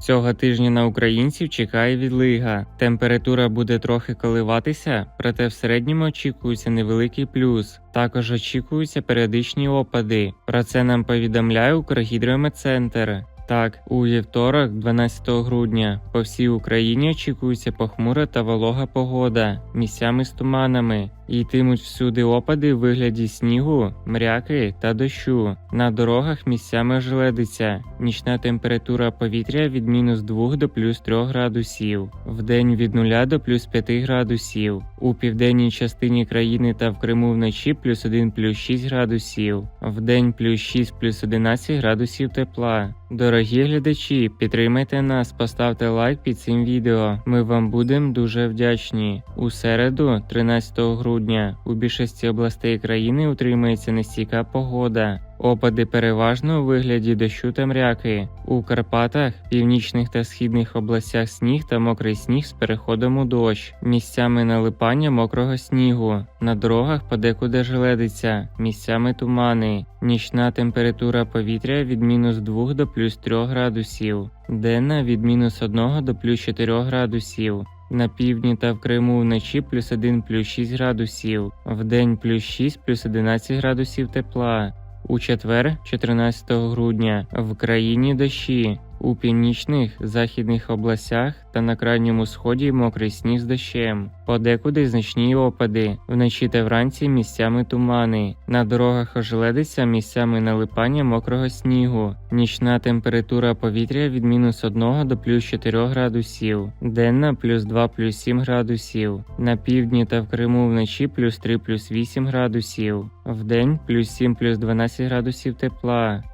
Цього тижня на українців чекає відлига. Температура буде трохи коливатися, проте в середньому очікується невеликий плюс. Також очікуються періодичні опади. Про це нам повідомляє Укргідрометцентр. Так, у вівторок, 12 грудня, по всій Україні очікується похмура та волога погода, місцями з туманами. Йтимуть всюди опади в вигляді снігу, мряки та дощу. На дорогах місцями желедиться. Нічна температура повітря від мінус 2 до плюс 3 градусів, вдень від 0 до плюс 5 градусів. У південній частині країни та в Криму вночі плюс 1 плюс 6 градусів, вдень плюс 6 плюс 11 градусів тепла. Дорогі глядачі, підтримайте нас, поставте лайк під цим відео. Ми вам будемо дуже вдячні. У середу, 13 грудня, у більшості областей країни утримується нестійка погода. Опади переважно у вигляді дощу та мряки. У Карпатах, північних та східних областях сніг та мокрий сніг з переходом у дощ, місцями налипання мокрого снігу. На дорогах подекуди желедиться, місцями тумани. Нічна температура повітря від мінус 2 до плюс 3 градусів, денна від мінус 1 до плюс 4 градусів. На півдні та в Криму вночі плюс 1 плюс 6 градусів, вдень плюс 6 плюс 11 градусів тепла. У четвер, 14 грудня, в країні дощі. У північних західних областях та на крайньому сході мокрий сніг з дощем. Подекуди значні опади. Вночі та вранці місцями тумани. На дорогах ожеледиться місцями налипання мокрого снігу. Нічна температура повітря від мінус 1 до плюс 4 градусів. Денна плюс 2 плюс 7 градусів. На півдні та в Криму вночі плюс 3 плюс 8 градусів. Вдень плюс 7 плюс 12 градусів тепла.